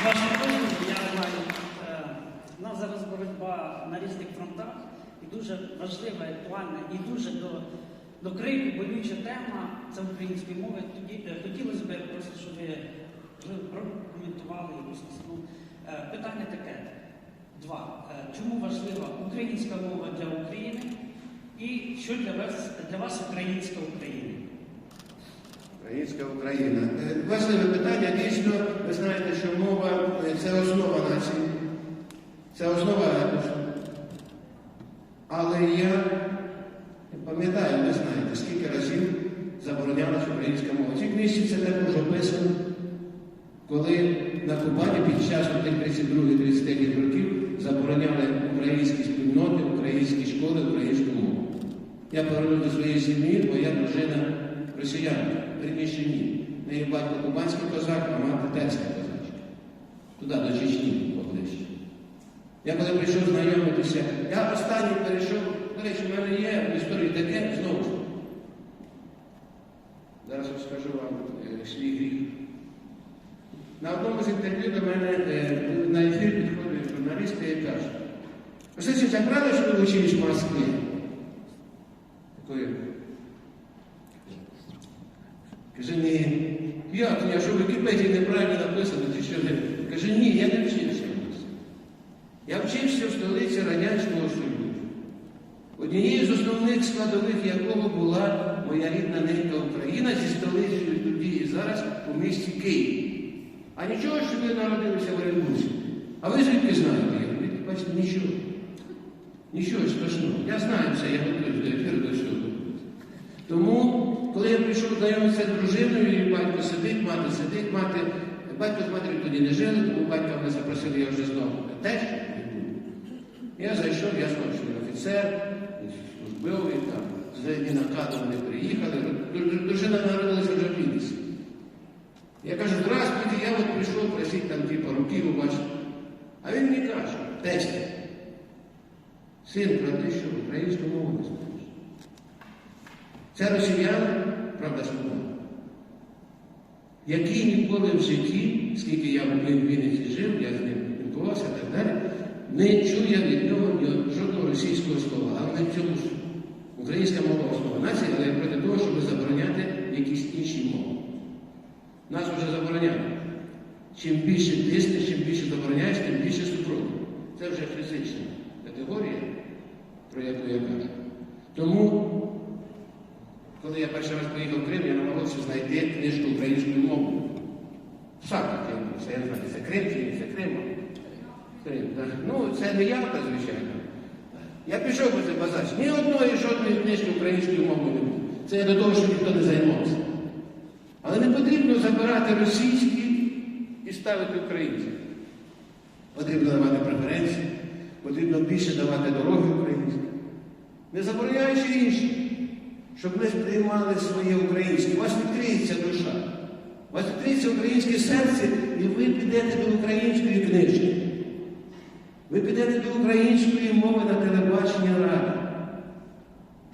З вашого я знаю, е, у нас зараз боротьба на різних фронтах і дуже важлива, актуальна, і дуже до, до крику болюча тема це української мови. Тоді е, хотілося б просто, щоб ви прокоментували якусь ну, е, питання таке. Два. Чому важлива українська мова для України? І що для вас для вас українська Україна? Українська Україна. Е, Важливе питання. Дійсно, ви знаєте, що мова е, це основа нації, це основа. Але я пам'ятаю, ви знаєте, скільки разів заборонялася українська мова. В цій книжці це також описано, коли на Кубані під час тих 32-33 років забороняли українські спільноти, українські школи, українську мову. Я повернув до своєї сім'ї, моя дружина росіянка, верніше ні. Неї батько кубанський козак, а мати терська козачка. Туди, до Чечні поближче. Я коли прийшов знайомитися, я останній перейшов, до речі, в мене є в історії таке, знову ж. Зараз розкажу вам е, свій гріх. На одному з інтерв'ю до мене е, на ефір підходить журналіст і каже, що, це правда, що ви учились в Москві? Такої. Каже, ні. Як? Я що в Вікіпедії неправильно написано, чи що? Каже, ні, я не вчився в нас. Я вчився в столиці Радянського Союзу. Однією з основних складових якого була моя рідна ненька Україна зі столицею тоді і зараз у місті Київ. А нічого, що ви народилися в Оренбурзі. А ви звідки знаєте? Я говорю, бачите, нічого. Нічого страшного. Я знаю це, я готуюсь до ефіру до всього. Тому, коли я прийшов знайомитися з дружиною, і батько сидить, мати сидить, мати. Батько з матір'ю тоді не жили, тому батька мене запросили, я вже знову теж. Я зайшов, я знав, що він офіцер, службовий, там, з накатом не приїхали. Дружина народилася вже в Вінниці. Я кажу, здравствуйте, я от прийшов просити там типу, руки побачити. А він мені каже, тесть, син, ти що, українську мову не знаєш. Це росіяни, правда, слова, які ніколи в житті, скільки я в Вінниці жив, я з ним спілкувався і так далі, не чув я від нього жодного російського слова. Але не в цьому суть. Українська мова основа нації, але проти того, щоб забороняти якісь інші мови. Нас вже забороняють. Чим більше тисне, чим більше забороняєш, тим більше супротив. Це вже фізична категорія, про яку я кажу. Тому, коли я перший раз поїхав в Крим, я намагався знайти книжку українською мовою. Я це я не знаю, це Крим чи ні, це Крим. Крим, так. Ну, це не Ялта, звичайно. Я пішов по цей базач. Ні одної жодної книжки українською мовою не було. Це я до того, що ніхто не займався. Але не потрібно забирати російські і ставити українські. Потрібно давати преференції, потрібно більше давати дороги українські. Не забороняючи інші, щоб ми сприймали своє українське. У вас відкриється душа, у вас відкриється українське серце, і ви підете до української книжки. Ви підете до української мови на телебачення ради.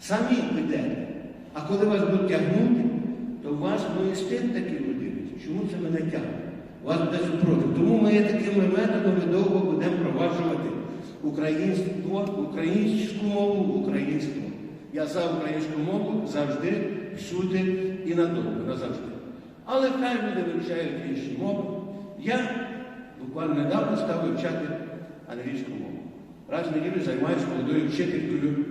Самі підете. А коли вас будуть тягнути, то вас буде стиль такий родиться. Чому це мене тягне? Вас буде супротив. Тому ми такими методами довго будемо впроваджувати українство, українську мову, українську. Я за українську мову завжди, всюди і надовго, назавжди. Але хай люди вивчають інші мови. Я буквально недавно став вивчати англійську мову. Раз в неділю займаюся молодою вчителькою,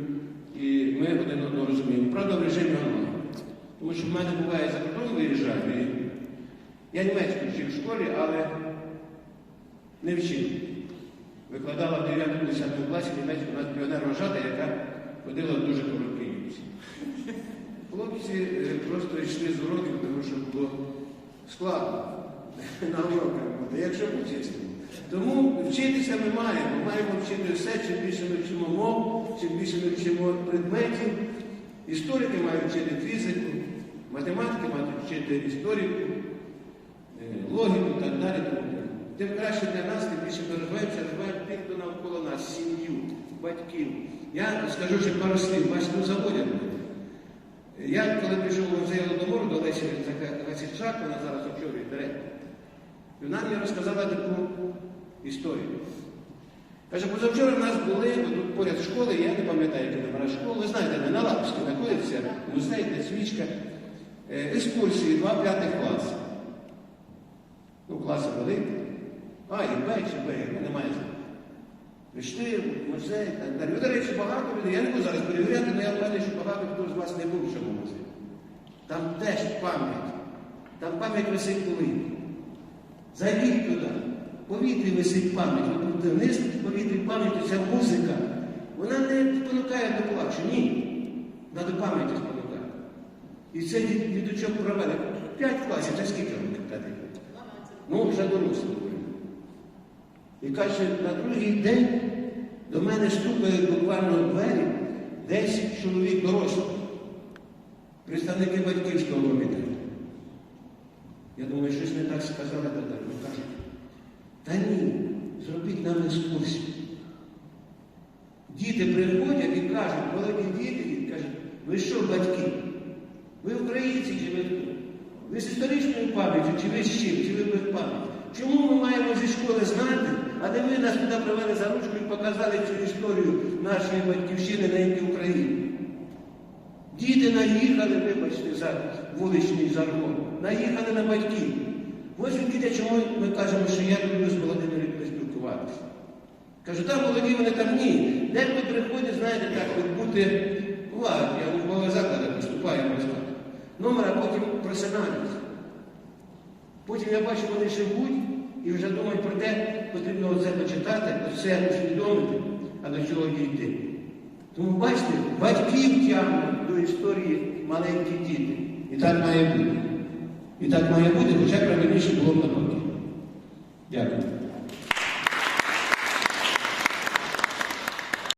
і ми один одного розуміємо. Правда, в режимі онлайн. Тому що в мене буває за кордон виїжджаю. Я німецьку вчив в школі, але не вчив. Викладала в 9 10 класі німецьку нас піонер вважата, яка ходила дуже короткій юбці. Хлопці е, просто йшли з уроків, тому що було складно на уроках бути, якщо по-чесному. Тому вчитися ми маємо. Маємо вчити все, чим більше ми вчимо мов, чим більше ми вчимо предметів. Історики мають вчити фізику, математики мають вчити історіку, е, логіку і так далі. Тим краще для нас, тим більше ми розвиваємося, розвиваємо тих, хто навколо нас, сім'ю, батьків. Я скажу ще пару слів, бачите, ну. Я коли прийшов у музей Голодомору до Лесі Васильчак, вона зараз очолює директор, І вона мені розказала таку історію. Каже, позавчора в нас були, тут поряд школи, я не пам'ятаю, які номера школи, ви знаєте, на Лапській знаходиться, музей, свічка, е, екскурсії, два п'ятих класи. Ну, класи великі. А, і Б, чи Б, ну, немає значення. Прийшли в музей і так далі. Ви, до речі, багато людей, я не буду зараз перевіряти, але я впевнений, що багато хто з вас не був в цьому музеї. Там теж пам'ять. Там пам'ять висить повітрі. Зайдіть туди. Повітрі висить пам'ять. Ви будете вниз повітрі пам'яті, ця музика. Вона не спонукає до плачу. Ні. Вона до пам'яті спонукає. І це від- діточок провели. П'ять класів, це скільки років п'ятий? Ну, вже дорослі. І каже, на другий день до мене стукає буквально двері десь чоловік дорослий. Представники батьківського комітету. Я думаю, щось не так сказали, та так. Ну та ні, зробіть нам екскурсію. Діти приходять і кажуть, молоді діти, і кажуть, ви що, батьки? Ви українці чи ви? Ви з історичною пам'яттю, чи ви з чим, чи ви без пам'яті? Чому ми маємо зі школи знати, а де ви нас туди привели за ручку і показали цю історію нашої батьківщини на України? Діти наїхали, вибачте, за вуличний жаргон, наїхали на батьків. Ось відкиде, чому ми кажемо, що я люблю з Володимиром спілкуватися. Кажу, там молоді вони там ні. Деколи приходять, знаєте, так, от бути, буває, я в школових закладах виступаю, розказую. Номер, потім просинаються. Потім я бачу, вони живуть і вже думають про те, потрібно це почитати, все усвідомити, а до чого дійти. Тому бачите, батьків тягнуть до історії маленькі діти. І так має бути. І так має бути, хоча б раніше було навпаки. Дякую.